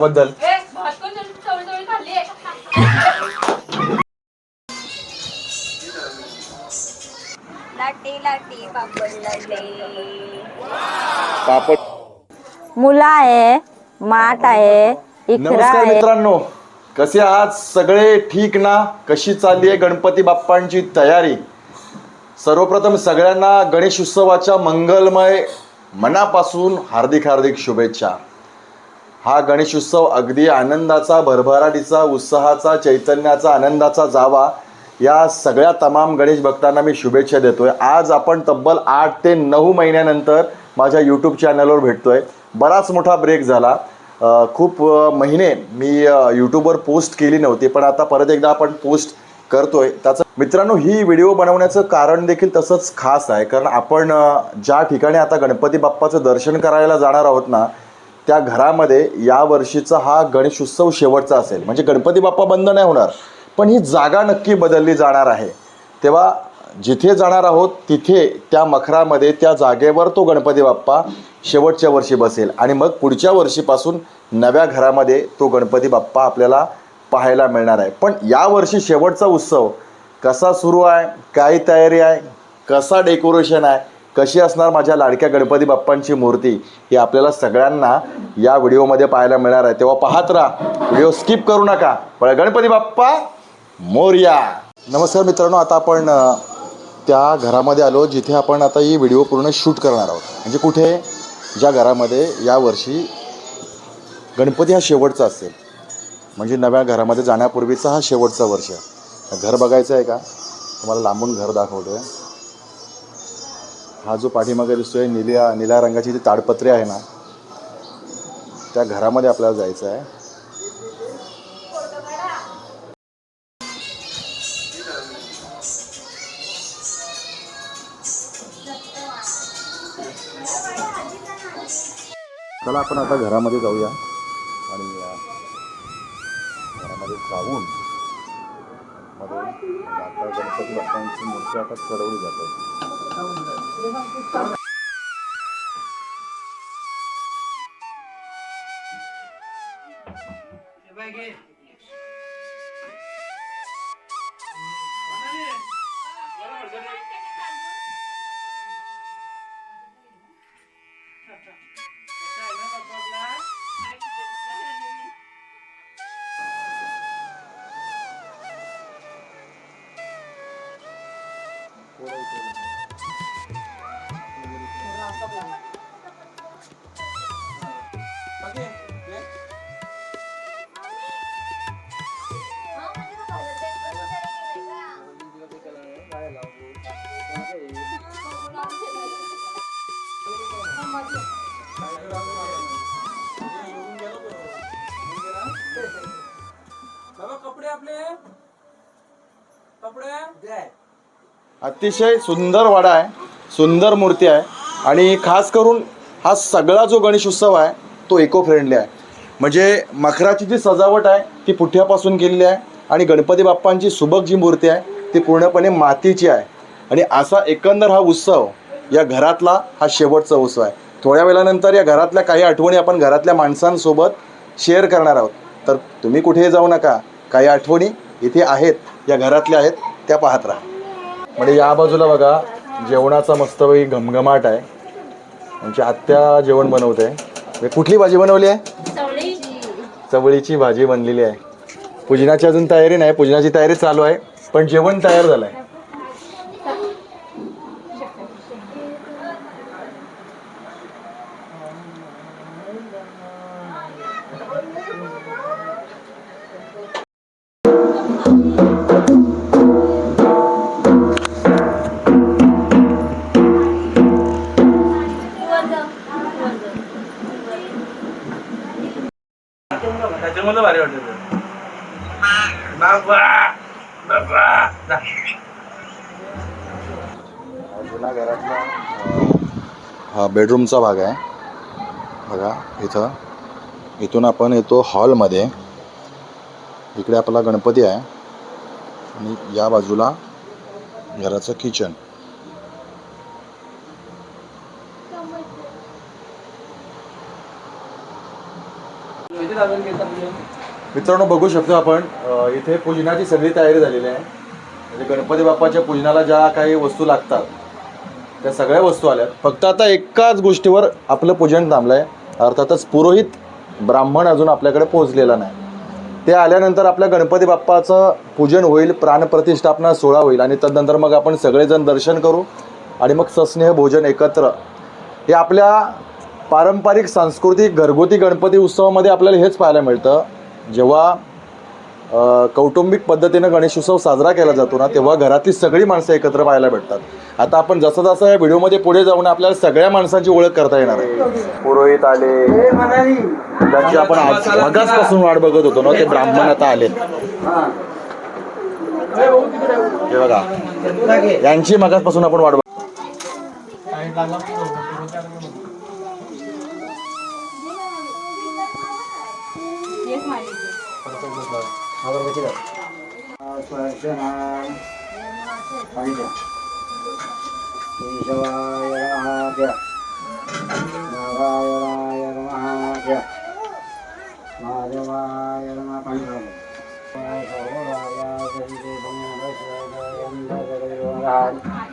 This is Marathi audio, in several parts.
बद्दल. पापड मुला आहे माठ आहे इकरा नमस्कार आहे. मित्रांनो. कसे आज सगळे ठीक ना? कशी चालली आहे गणपती बाप्पांची तयारी? सर्वप्रथम सगळ्यांना गणेश उत्सवाच्या मंगलमय मनापासून हार्दिक हार्दिक शुभेच्छा. हा गणेश उत्सव अगदी आनंदाचा भरभराटीचा उत्साहाचा चैतन्याचा आनंदाचा जावा. या सगळ्या तमाम गणेश भक्तांना मी शुभेच्छा देतो आहे आज आपण तब्बल आठ ते नऊ महिन्यानंतर माझ्या यूट्यूब चॅनलवर भेटतो आहे बराच मोठा ब्रेक झाला. खूप महिने मी यूट्यूबवर पोस्ट केली नव्हती पण आता परत एकदा आपण पोस्ट करतोय. त्याचं मित्रांनो ही व्हिडिओ बनवण्याचं कारण देखील तसंच खास आहे. कारण आपण ज्या ठिकाणी आता गणपती बाप्पाचं दर्शन करायला जाणार आहोत ना त्या घरामध्ये या वर्षीचा हा गणेश उत्सव शेवटचा असेल. म्हणजे गणपती बाप्पा बंद नाही होणार पण ही जागा नक्की बदलली जाणार आहे. तेव्हा जिथे जाणार आहोत तिथे त्या मखरामध्ये त्या जागेवर तो गणपती बाप्पा शेवटच्या वर्षी बसेल. आणि मग पुढच्या वर्षीपासून नव्या घरामध्ये तो गणपती बाप्पा आपल्याला पाहायला मिळणार आहे. पण या वर्षी शेवटचा उत्सव कसा सुरू आहे काय तयारी आहे कसा डेकोरेशन आहे कशी असणार माझ्या लाडक्या गणपती बाप्पांची मूर्ती ही आपल्याला सगळ्यांना या व्हिडिओमध्ये पाहायला मिळणार आहे. तेव्हा पाहत राहा. व्हिडिओ स्किप करू नका. पण गणपती बाप्पा मोर्या. नमस्कार मित्रांनो आता आपण त्या घरामध्ये आलो जिथे आपण आता ही व्हिडिओ पूर्ण शूट करणार आहोत. म्हणजे कुठे? ज्या घरामध्ये यावर्षी गणपती हा शेवटचा असेल. म्हणजे नव्या घरामध्ये जाण्यापूर्वीचा हा शेवटचा वर्ष. घर बघायचं आहे का? तुम्हाला लांबून घर दाखवतो आहे हा जो पाठीमागे दिसतोय निल्या निळ्या रंगाची जी ताडपत्रे आहे ना त्या घरामध्ये आपल्याला जायचं आहे. चला आपण आता घरामध्ये जाऊया आणि घरामध्ये जाऊन मध्ये आता गणपती बाप्पांची मूर्ती आता चढवली जाते. बाबा कपडे आपले? कपडे? अतिशय सुंदर वाडा आहे सुंदर मूर्ती आहे आणि खास करून हा सगळा जो गणेश उत्सव आहे तो इको फ्रेंडली आहे. म्हणजे मखराची जी सजावट आहे ती पुठ्यापासून केलेली आहे आणि गणपती बाप्पांची सुबक जी मूर्ती आहे ती पूर्णपणे मातीची आहे. आणि असा एकंदर हा उत्सव या घरातला हा शेवटचा उत्सव आहे. थोड्या वेळानंतर या घरातल्या काही आठवणी आपण घरातल्या माणसांसोबत शेअर करणार आहोत. तर तुम्ही कुठेही जाऊ नका. काही आठवणी इथे आहेत या घरातल्या आहेत त्या पाहत राहा. म्हणजे या बाजूला बघा जेवणाचा मस्तपैकी घमघमाट आहे. आमची आत्या जेवण बनवते. म्हणजे कुठली भाजी बनवली आहे? चवळीची भाजी बनलेली आहे. पूजनाची अजून तयारी नाही पूजनाची तयारी चालू आहे पण जेवण तयार झालं आहे बेडरूमचा भाग आहे. बघा इथं. इथून आपण येतो हॉलमध्ये. इकडे आपला गणपती आहे. आणि या बाजूला घराचं किचन. मित्रांनो बघू शकतो आपण इथे पूजनाची सगळी तयारी झालेली आहे. म्हणजे गणपती बाप्पाच्या पूजनाला ज्या काही वस्तू लागतात त्या सगळ्या वस्तू आल्यात. फक्त आता एकाच गोष्टीवर आपलं पूजन थांबलं आहे अर्थातच पुरोहित ब्राह्मण अजून आपल्याकडे पोहोचलेला नाही. ते आल्यानंतर आपल्या गणपती बाप्पाचं पूजन होईल प्राणप्रतिष्ठापना सोहळा होईल आणि तदनंतर मग आपण सगळेजण दर्शन करू आणि मग सस्नेह भोजन एकत्र. हे आपल्या पारंपरिक सांस्कृतिक घरगुती गणपती उत्सवामध्ये आपल्याला हेच पाहायला मिळतं. जेव्हा कौटुंबिक पद्धतीनं गणेशोत्सव साजरा केला जातो ना तेव्हा घरातली सगळी माणसं एकत्र पाहायला भेटतात. आता आपण जसं जसं या व्हिडिओमध्ये पुढे जाऊन आपल्याला सगळ्या माणसांची ओळख करता येणार आहे. पुरोहित आले. ज्यांची आपण आज वाट बघत होतो ना ते ब्राह्मण आता आले. हे बघा यांची मगासपासून आपण वाट बघ আবার বেঁচে যাবে কেশবায় মহাভ্য নারায়ণায় মহাভ্য মাধবায় পাণ্ডব সর্বদায়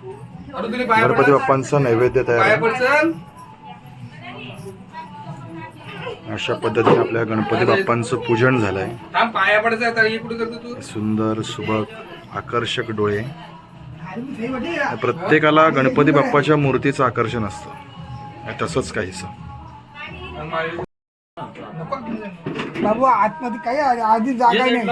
गणपती बाप्पांचा नैवेद्य तयार अशा पद्धतीने आपल्या गणपती बाप्पांचं पूजन झालं आहे पाया पडायचं आता कुठे करतो तू? सुंदर सुबक आकर्षक डोळे. प्रत्येकाला गणपती बाप्पाच्या मूर्तीचं आकर्षण असतं. तसंच काहीसं. बाबू आतमध्ये काही आधी जागा नाही.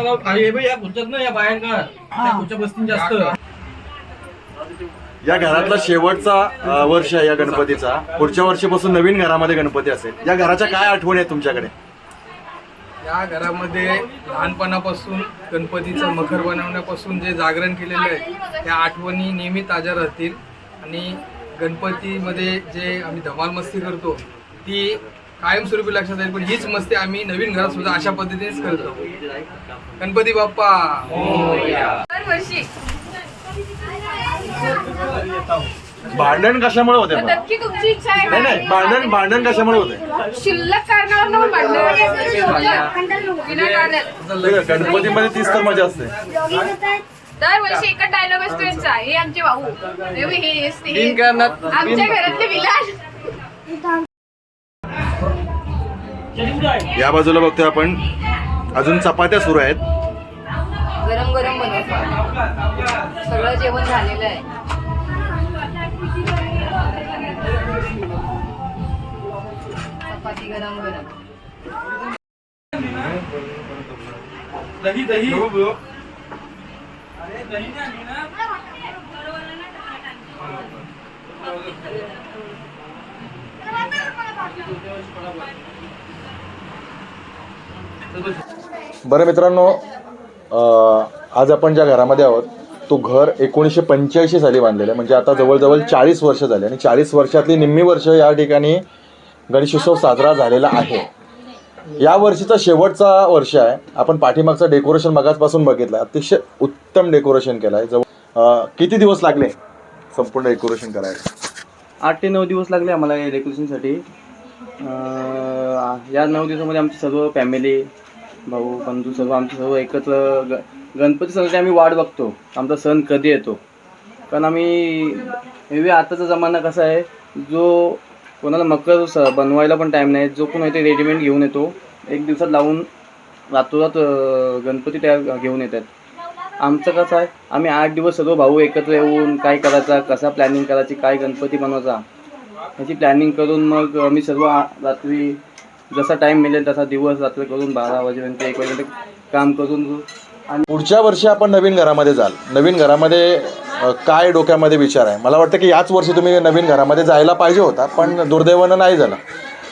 या घरातला शेवटचा वर्ष आहे या गणपतीचा. पुढच्या वर्षीपासून नवीन घरामध्ये गणपती असेल. या घराच्या काय आठवणी आहेत तुमच्याकडे? या घरामध्ये लहानपणापासून गणपतीचं मखर बनवण्यापासून जे जागरण केलेलं आहे त्या आठवणी नेहमी ताज्या राहतील. आणि गणपतीमध्ये जे आम्ही धमाल मस्ती करतो ती कायमस्वरूपी लक्षात येईल पण हीच मस्ती आम्ही नवीन घरात सुद्धा अशा पद्धतीनेच करतो गणपती बाप्पा! दरवर्षी. भांडण कशामुळे होते पण? नक्की तुमची इच्छा आहे नाही नाही भांडण भांडण कशामुळे होते? शिल्लक कारणावर भांडण विनाकारण गणपतीमध्ये तीच तर मजा असते. दरवर्षी एकच डायलॉग असतो यांचा हे आमचे भाऊ. हे हे हे. आमच्या घरातले विलास या बाजूला बघतोय आपण. अजून चपात्या सुरू आहेत. गरम गरम बनवतो सगळं जेवण झालेलं आहे. गरम गरम दही दही अरे दही नाही ना बरं मित्रांनो अं, आज आपण ज्या घरामध्ये आहोत तो घर एकोणीसशे पंच्याऐंशी साली बांधलेलं आहे. म्हणजे आता जवळजवळ चाळीस वर्ष झाली आणि चाळीस वर्षातली निम्मी वर्ष या ठिकाणी गणेशोत्सव साजरा झालेला आहे. या वर्षीचा शेवटचा वर्ष आहे. आपण पाठीमागचं डेकोरेशन मगाचपासून बघितलं. अतिशय उत्तम डेकोरेशन केलं आहे जवळ किती दिवस लागले? संपूर्ण डेकोरेशन करायला? आठ ते नऊ दिवस लागले आम्हाला या डेकोरेशनसाठी या नऊ दिवसामध्ये आमची सर्व फॅमिली भाऊ बंधू सर्व आमचे सर्व एकत्र ग गणपती सणाची आम्ही वाट बघतो. आमचा सण कधी येतो? कारण आम्ही एवढी आताचा जमाना कसा आहे जो कोणाला मकर स बनवायला पण टाईम नाही. जो कोण येते रेडीमेड घेऊन येतो. एक दिवसात लावून रातोरात गणपती तयार घेऊन येतात. आमचं कसं आहे आम्ही आठ दिवस सर्व भाऊ एकत्र येऊन काय करायचा कसा प्लॅनिंग करायची काय गणपती बनवायचा ह्याची प्लॅनिंग करून मग आम्ही सर्व आ- रात्री जसा टाईम मिळेल तसा दिवस रात्र करून बारा वाजेपर्यंत एक वाजेपर्यंत काम करून पुढच्या वर्षी आपण नवीन घरामध्ये जाल. नवीन घरामध्ये काय डोक्यामध्ये विचार आहे? मला वाटतं की याच वर्षी तुम्ही नवीन घरामध्ये जायला पाहिजे होता पण दुर्दैवानं नाही झालं.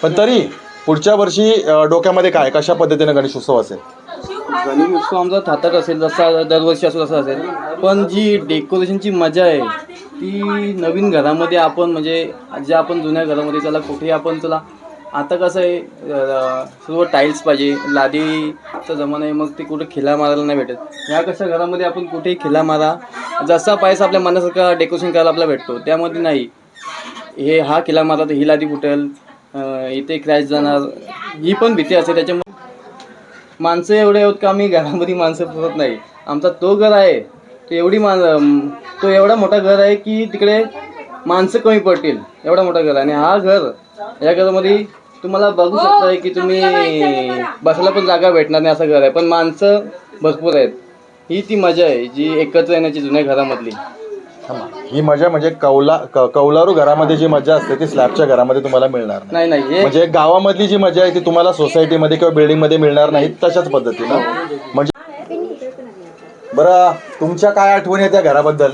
पण तरी पुढच्या वर्षी डोक्यामध्ये काय कशा पद्धतीने गणेशोत्सव असेल? गणेश उत्सव आमचा थातक असेल जसा दरवर्षी असो तसा असेल. पण जी डेकोरेशनची मजा आहे ती नवीन घरामध्ये आपण म्हणजे जे आपण जुन्या घरामध्ये चला कुठेही आपण चला आता कसं आहे सर्व टाईल्स पाहिजे लादीचा जमाना आहे मग ते कुठे खिला मारायला नाही भेटत. ह्या कशा घरामध्ये आपण कुठेही खिला मारा जसा पाहिजे आपल्या मनासारखा डेकोरेशन करायला आपल्याला भेटतो त्यामध्ये नाही. हे हा खिला मारा तर ही लादी फुटेल इथे क्रॅश जाणार ही पण भीती असते त्याच्यामुळे माणसं एवढे आहेत का? आम्ही घरामध्ये माणसं पुरत नाही. आमचा तो घर आहे तो एवढी मान तो एवढा मोठा घर आहे की तिकडे माणसं कमी पडतील एवढा मोठा घर आहे. आणि हा घर या घरामध्ये तुम्हाला बघू शकता की तुम्ही बसायला पण जागा भेटणार नाही असं घर आहे पण माणसं भरपूर आहेत. ही ती मजा आहे जी एकत्र येण्याची जुन्या घरामधली. ही मजा म्हणजे कौला क- कौलारू घरामध्ये जी मजा असते ती स्लॅबच्या घरामध्ये तुम्हाला मिळणार नाही. नाही नाही हे म्हणजे गावामधली जी मजा आहे ती तुम्हाला सोसायटीमध्ये किंवा बिल्डिंगमध्ये मिळणार नाही तशाच पद्धतीनं. म्हणजे बरं तुमच्या काय आठवणी आहे त्या घराबद्दल?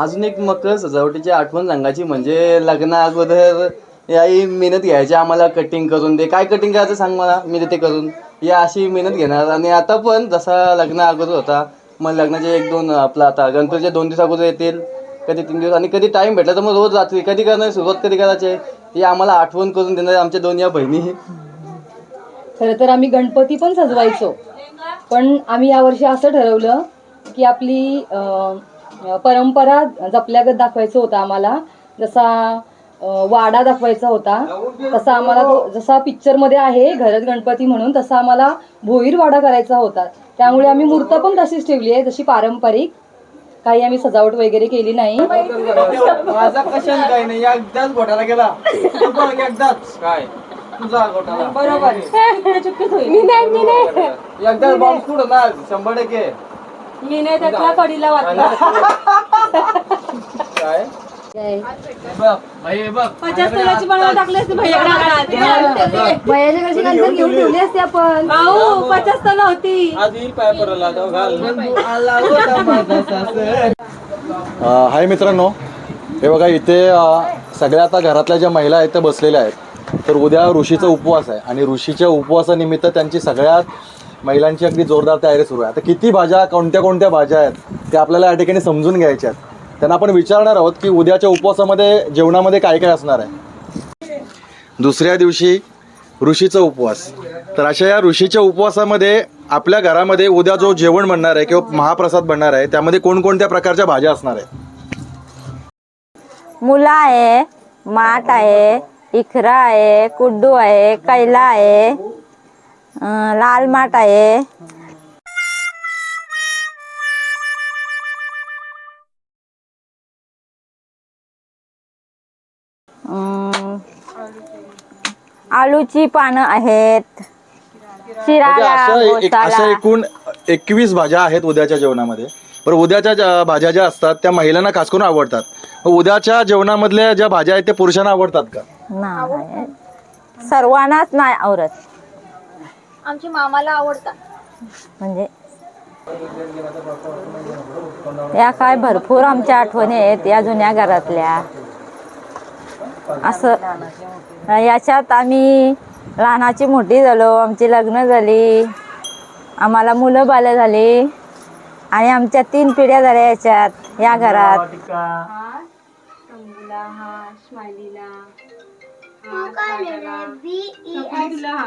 अजून एक मकर सजावटीची आठवण सांगायची म्हणजे लग्ना अगोदर याही मेहनत घ्यायची आम्हाला कटिंग करून दे. काय कटिंग करायचं सांग मला? मी देते करून. या अशी मेहनत घेणार आणि आता पण जसा लग्न अगोदर होता मग लग्नाचे एक दोन आपला आता गणपतीचे दोन दिवस अगोदर येतील कधी तीन दिवस आणि कधी टाईम भेटला तर मग रोज रात्री कधी करणार सुरुवात कधी करायचे हे आम्हाला आठवण करून देणार आमच्या दोन या बहिणी. खरं तर आम्ही गणपती पण सजवायचो. पण आम्ही यावर्षी असं ठरवलं की आपली परंपरा जपल्यागत दाखवायचं होतं आम्हाला. जसा वाडा दाखवायचा होता तसा आम्हाला तो जसा पिक्चरमध्ये आहे घरात गणपती म्हणून तसा आम्हाला भोईर वाडा करायचा होता. त्यामुळे आम्ही मूर्त पण तशीच ठेवली आहे जशी पारंपरिक. काही आम्ही सजावट वगैरे केली नाही. माझा कशाने काही नाही एकदाच घोटाला गेला एकदाच? काय? तुझा घोटाला. बरोबर. मी नाही मी नाही. एकदाच बॉम्ब स्फोट होणार शंभर टक्के. मी नाही त्यातल्या कडीला वाटला. काय? पचास तोल्याची बनवून टाकली असते भैयाच्या घरची नंतर घेऊन ठेवली असते आपण? भाऊ पचास तोला होती. हाय मित्रांनो. हे बघा इथे सगळ्या आता घरातल्या ज्या महिला आहेत त्या बसलेल्या आहेत. तर उद्या ऋषीचा उपवास आहे. आणि ऋषीच्या उपवासानिमित्त त्यांची सगळ्यात महिलांची अगदी जोरदार तयारी सुरू आहे. आता किती भाज्या कोणत्या कोणत्या भाज्या आहेत त्या आपल्याला या ठिकाणी समजून घ्यायच्या आहेत. त्यांना आपण विचारणार आहोत की उद्याच्या उपवासामध्ये जेवणामध्ये काय काय असणार आहे. दुसऱ्या दिवशी ऋषीचा उपवास. तर अशा या ऋषीच्या उपवासामध्ये आपल्या घरामध्ये उद्या जो जेवण बनणार आहे किंवा महाप्रसाद बनणार आहे त्यामध्ये कोणकोणत्या प्रकारच्या भाज्या असणार आहेत मुला आहे माठ आहे इखरा आहे कुड्डू आहे कैला आहे. लाल माठ आहे. आलूची पानं आहेत. म्हणजे असं एक- घोसाळा एकूण एकवीस भाज्या आहेत उद्याच्या जेवणामध्ये. पण उद्याच्या ज्या भाज्या ज्या असतात त्या महिलांना खास करून आवडतात. मग उद्याच्या जेवणामधल्या ज्या भाज्या आहेत त्या पुरुषांना आवडतात का? नाही. सर्वांनाच नाही आवडत. आमच्या मामाला आवडतात. म्हणजे या काय भरपूर आमच्या आठवणी आहेत या जुन्या घरातल्या. असं याच्यात आम्ही लहानाची मोठी झालो आमची लग्न झाली आम्हाला मुलं बालं झाली आणि आमच्या तीन पिढ्या झाल्या याच्यात या घरात. हा शंभूला हा हा हा.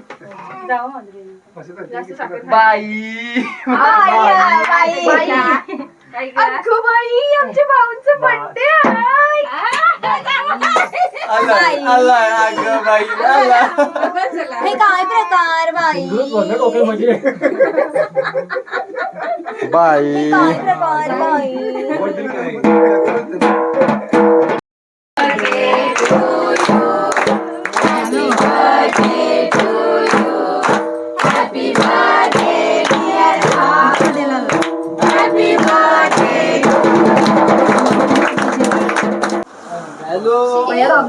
घे माझ्या भावाला वाढदिवसाच्या अगं बाई आमच्या भाऊंचं हे काय प्रकार बाई? बाई. काय प्रकार बाई?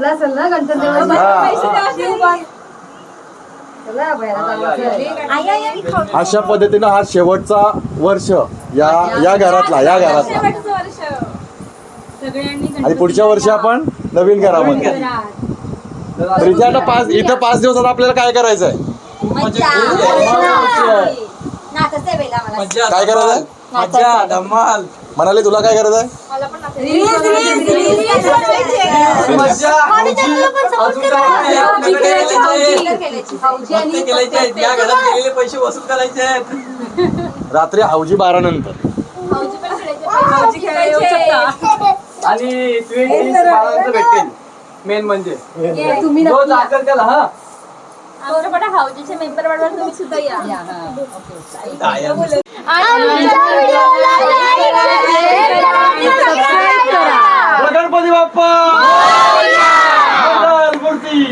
असेल ना गणपती. अशा पद्धतीनं हा शेवटचा वर्ष या या घरातला या घरातला. आणि पुढच्या वर्षी आपण नवीन घरामध्ये. तर इथे आता पाच इथं पाच दिवसात आपल्याला काय करायचंय? काय करायचंय? मजा धमाल. म्हणाले तुला काय घरात गेलेले पैसे वसूल करायचे आहेत. रात्री हावजी बारा नंतर आणि भेटेल मेन म्हणजे. तुम्ही त्याला हा. आमच्या हाऊजीचे मेंबर तुम्ही सुद्धा या. हा. गणपती बाप्पा! मूर्ती!